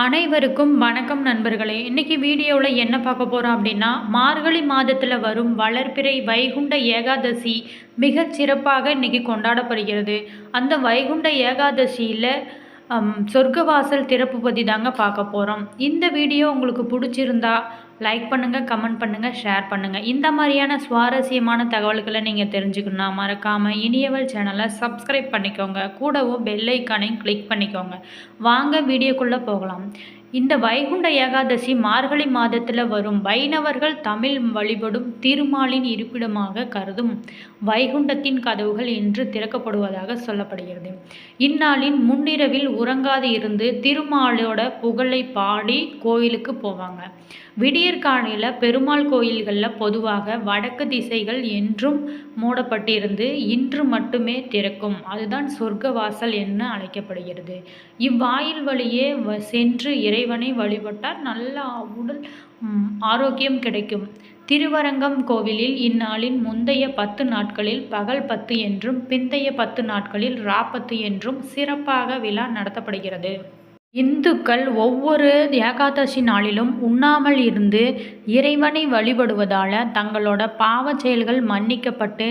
அனைவருக்கும் வணக்கம் நண்பர்களே. இன்றைக்கி வீடியோவில் என்ன பார்க்க போகிறோம் அப்படின்னா மார்கழி மாதத்தில் வரும் வளர்பிறை வைகுண்ட ஏகாதசி மிக சிறப்பாக இன்றைக்கி கொண்டாடப்படுகிறது. அந்த வைகுண்ட ஏகாதசியில் சொர்க்கவாசல் திறப்பு பற்றி தாங்க பார்க்க போகிறோம் இந்த வீடியோ உங்களுக்கு பிடிச்சிருந்தா லைக் பண்ணுங்கள் கமெண்ட் பண்ணுங்கள் ஷேர் பண்ணுங்கள் இந்த மாதிரியான சுவாரஸ்யமான தகவல்களை நீங்கள் தெரிஞ்சுக்கணும்னா மறக்காமல் இனியவள் சேனலை சப்ஸ்கிரைப் பண்ணிக்கோங்க. கூடவும் பெல்லைக்கானையும் கிளிக் பண்ணிக்கோங்க. வாங்க வீடியோக்குள்ளே போகலாம். இந்த வைகுண்ட ஏகாதசி மார்கழி மாதத்தில் வரும் வைணவர்கள் தமிழ் வழிபடும் திருமாலின் இருப்பிடமாக கருதும் வைகுண்டத்தின் கதவுகள் என்று திறக்கப்படுவதாக சொல்லப்படுகிறது. இந்நாளின் முன்னிரவில் உறங்காது இருந்து திருமாலோட புகழை பாடி கோயிலுக்கு போவாங்க. விடியற்காலையில் பெருமாள் கோயில்களில் பொதுவாக வடக்கு திசைகள் என்றும் மூடப்பட்டிருந்து இன்று மட்டுமே திறக்கும். அதுதான் சொர்க்க வாசல் என அழைக்கப்படுகிறது. இவ்வாயில் வழியே சென்று இறைவனை வழிபட்டால் நல்ல உடல் ஆரோக்கியம் கிடைக்கும். திருவரங்கம் கோவிலில் இந்நாளின் முந்தைய பத்து நாட்களில் பகல் பத்து என்றும் பிந்தைய பத்து நாட்களில் ராப்பத்து என்றும் சிறப்பாக விழா நடத்தப்படுகிறது. இந்துக்கள் ஒவ்வொரு ஏகாதசி நாளிலும் உண்ணாமல் இருந்து இறைவனை வழிபடுவதால் தங்களோட பாவச் செயல்கள் மன்னிக்கப்பட்டு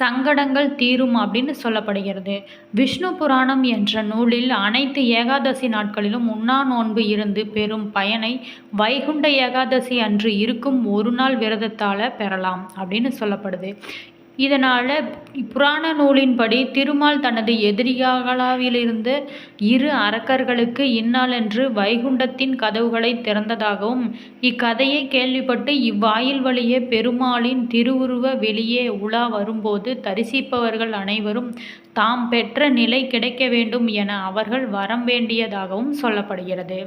சங்கடங்கள் தீரும் அப்படின்னு சொல்லப்படுகிறது. விஷ்ணு புராணம் என்ற நூலில் அனைத்து ஏகாதசி நாட்களிலும் உண்ணா நோன்பு இருந்து பெறும் பயனை வைகுண்ட ஏகாதசி அன்று இருக்கும் ஒரு நாள் விரதத்தால் பெறலாம் அப்படின்னு சொல்லப்படுது. இதனால் புராண நூலின்படி திருமால் தனது எதிரிகளாவிலிருந்து இரு அரக்கர்களுக்கு இந்நாளன்று வைகுண்டத்தின் கதவுகளை திறந்ததாகவும் இக்கதையை கேள்விப்பட்டு இவ்வாயில் வழியே பெருமாளின் திருவுருவ வெளியே உலா வரும்போது தரிசிப்பவர்கள் அனைவரும் தாம் பெற்ற நிலை கிடைக்க வேண்டும் என அவர்கள் வரம் வேண்டியதாகவும் சொல்லப்படுகிறது.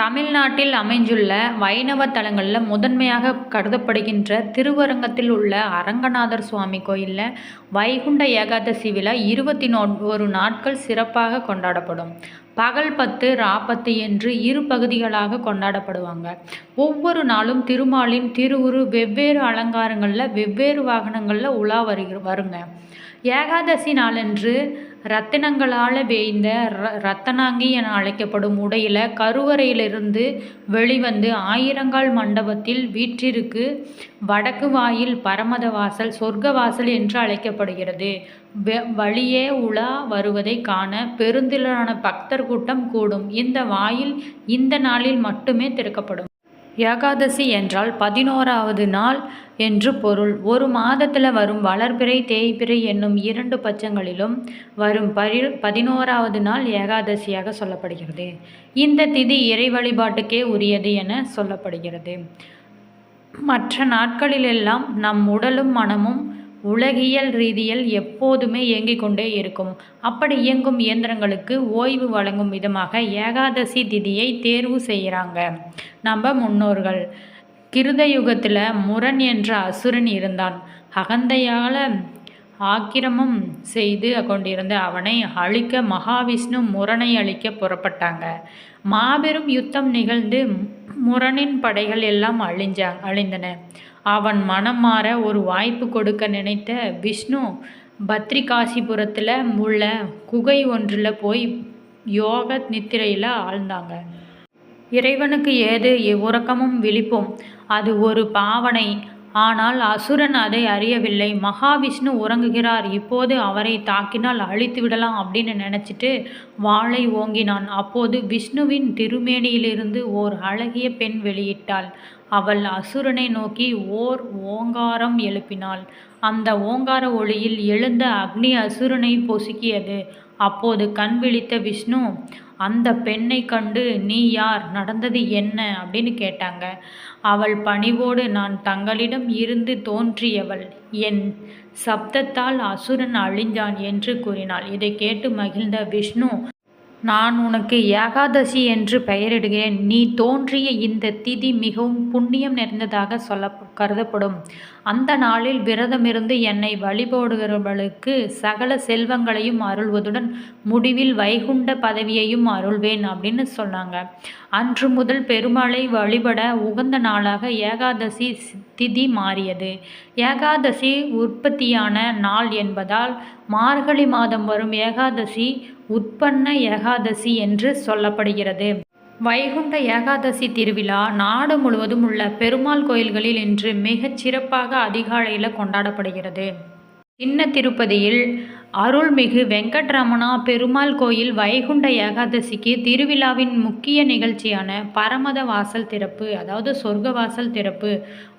தமிழ்நாட்டில் அமைஞ்சுள்ள வைணவ தலங்களில் முதன்மையாக கருதப்படுகின்ற திருவரங்கத்தில் உள்ள அரங்கநாதர் சுவாமி கோயிலில் வைகுண்ட ஏகாதசி விழா இருபத்தி நோ ஒரு நாட்கள் சிறப்பாக கொண்டாடப்படும். பகல் பத்து ராப்பத்து என்று இரு பகுதிகளாக கொண்டாடப்படுவாங்க. ஒவ்வொரு நாளும் திருமாலின் திருவுரு வெவ்வேறு அலங்காரங்களில் வெவ்வேறு வாகனங்களில் உலா வருகிற வருங்க. ஏகாதசி நாளன்று ரத்தினங்களால் வேய்ந்த ர ரத்தனாங்கி என அழைக்கப்படும் உடையில் கருவறையிலிருந்து வெளிவந்து ஆயிரங்கால் மண்டபத்தில் வீற்றிருக்கு. வடக்கு வாயில் பரமத வாசல் சொர்க்க வாசல் என்று அழைக்கப்படுகிறது. வழியே உலா வருவதை காண பெருந்திலான பக்தர் கூட்டம் கூடும். இந்த வாயில் இந்த நாளில் மட்டுமே திறக்கப்படும். ஏகாதசி என்றால் பதினோராவது நாள் என்று பொருள். ஒரு மாதத்தில் வரும் வளர்பிறை தேய்பிறை என்னும் இரண்டு பட்சங்களிலும் வரும் பரி பதினோராவது நாள் ஏகாதசியாக சொல்லப்படுகிறது. இந்த திதி இறை வழிபாட்டுக்கே உரியது என சொல்லப்படுகிறது. மற்ற நாட்களிலெல்லாம் நம் உடலும் மனமும் உலகியல் ரீதியில் எப்போதுமே இயங்கிக் கொண்டே இருக்கும். அப்படி இயங்கும் இயந்திரங்களுக்கு ஓய்வு வழங்கும் விதமாக ஏகாதசி திதியை தேர்வு செய்கிறாங்க. நம்ம முன்னோர்கள். கிருத யுகத்தில் முரண் என்ற அசுரன் இருந்தான். அகந்தையால் ஆக்கிரமம் செய்து கொண்டிருந்த அவனை அழிக்க மகாவிஷ்ணு முரணை அழிக்க புறப்பட்டாங்க. மாபெரும் யுத்தம் நிகழ்ந்து முரணின் படைகள் எல்லாம் அழிஞ்சா அழிந்தன. அவன் மனம் மாற ஒரு வாய்ப்பு கொடுக்க நினைத்த விஷ்ணு பத்ரிகாசிபுரத்தில் உள்ள குகை ஒன்றில் போய் யோக நித்திரையில் ஆழ்ந்தாங்க. இறைவனுக்கு ஏது உறக்கமும் விழிப்பும். அது ஒரு பாவனை. ஆனால் அசுரன் அதை அறியவில்லை. மகாவிஷ்ணு உறங்குகிறார். இப்போது அவரை தாக்கினால் அழித்து விடலாம் அப்படின்னு நினச்சிட்டு வாளை ஓங்கினான். அப்போது விஷ்ணுவின் திருமேனியிலிருந்து ஓர் அழகிய பெண் வெளியிட்டாள். அவள் அசுரனை நோக்கி ஓர் ஓங்காரம் எழுப்பினாள். அந்த ஓங்கார ஒளியில் எழுந்த அக்னி அசுரனை பொசுக்கியது. அப்போது கண் விழித்த விஷ்ணு அந்த பெண்ணை கண்டு நீ யார்? நடந்தது என்ன? அப்படின்னு கேட்டாங்க. அவள் பணிவோடு நான் தங்களிடம் இருந்து தோன்றியவள். என் சப்தத்தால் அசுரன் அழிஞ்சான் என்று கூறினாள். இதை கேட்டு மகிழ்ந்த விஷ்ணு நான் உனக்கு ஏகாதசி என்று பெயரிடுகிறேன். நீ தோன்றிய இந்த திதி மிகவும் புண்ணியம் நிறைந்ததாக சொல்ல கருதப்படும். அந்த நாளில் விரதமிருந்து என்னை வழிபடுகிறவர்களுக்கு சகல செல்வங்களையும் அருள்வதுடன் முடிவில் வைகுண்ட பதவியையும் அருள்வேன் அப்படின்னு சொன்னாங்க. அன்று முதல் பெருமாளை வழிபட உகந்த நாளாக ஏகாதசி திதி மாறியது. ஏகாதசி உற்பத்தியான நாள் என்பதால் மார்கழி மாதம் வரும் ஏகாதசி உற்பன்ன ஏகாதசி என்று சொல்லப்படுகிறது. வைகுண்ட ஏகாதசி திருவிழா நாடு முழுவதும் உள்ள பெருமாள் கோயில்களில் இன்று மிகச் சிறப்பாக அதிகாலையில் கொண்டாடப்படுகிறது. சின்ன திருப்பதியில் அருள்மிகு வெங்கட்ரமணா பெருமாள் கோயில் வைகுண்ட ஏகாதசிக்கு திருவிழாவின் முக்கிய நிகழ்ச்சியான பரமத வாசல் திறப்பு அதாவது சொர்க்க வாசல் திறப்பு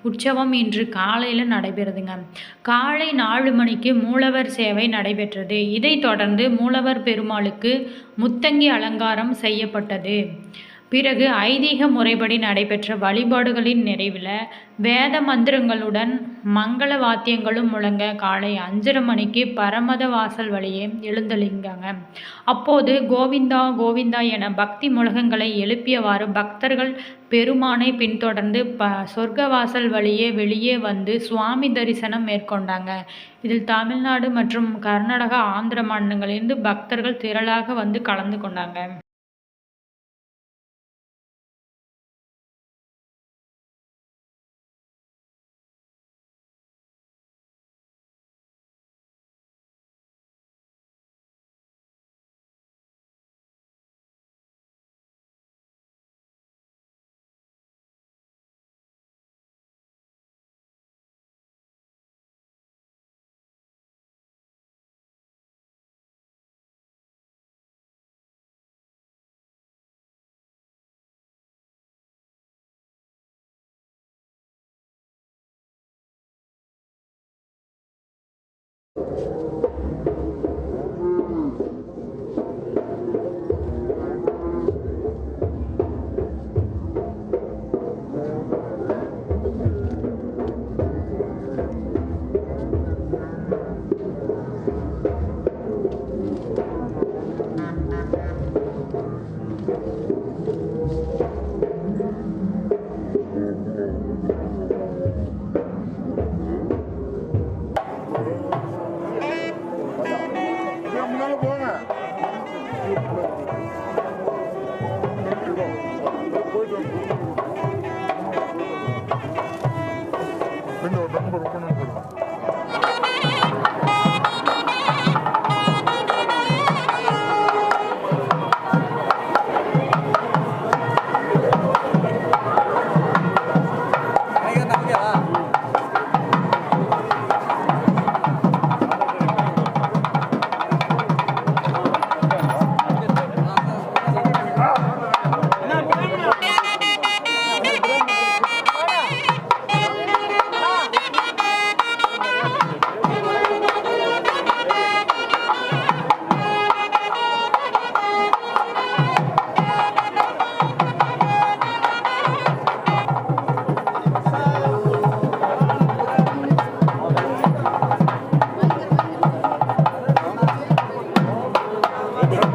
உற்சவம் இன்று காலையில் நடைபெறுதுங்க. காலை நாலு மணிக்கு மூலவர் சேவை நடைபெற்றது. இதைத் தொடர்ந்து மூலவர் பெருமாளுக்கு முத்தங்கி அலங்காரம் செய்யப்பட்டது. பிறகு ஐதீக முறைப்படி நடைபெற்ற வழிபாடுகளின் நிறைவில் வேத மந்திரங்களுடன் மங்கள வாத்தியங்களும் முழங்க காலை அஞ்சரை மணிக்கு பரமத வாசல் வழியே எழுந்தளிங்காங்க அப்போது கோவிந்தா கோவிந்தா என பக்தி முழகங்களை எழுப்பியவாறு பக்தர்கள் பெருமானை பின்தொடர்ந்து ப சொர்க்க வாசல் வழியே வெளியே வந்து சுவாமி தரிசனம் மேற்கொண்டாங்க. இதில் தமிழ்நாடு மற்றும் கர்நாடகா ஆந்திர மாநிலங்களிலிருந்து பக்தர்கள் திரளாக வந்து கலந்து கொண்டாங்க. Oh,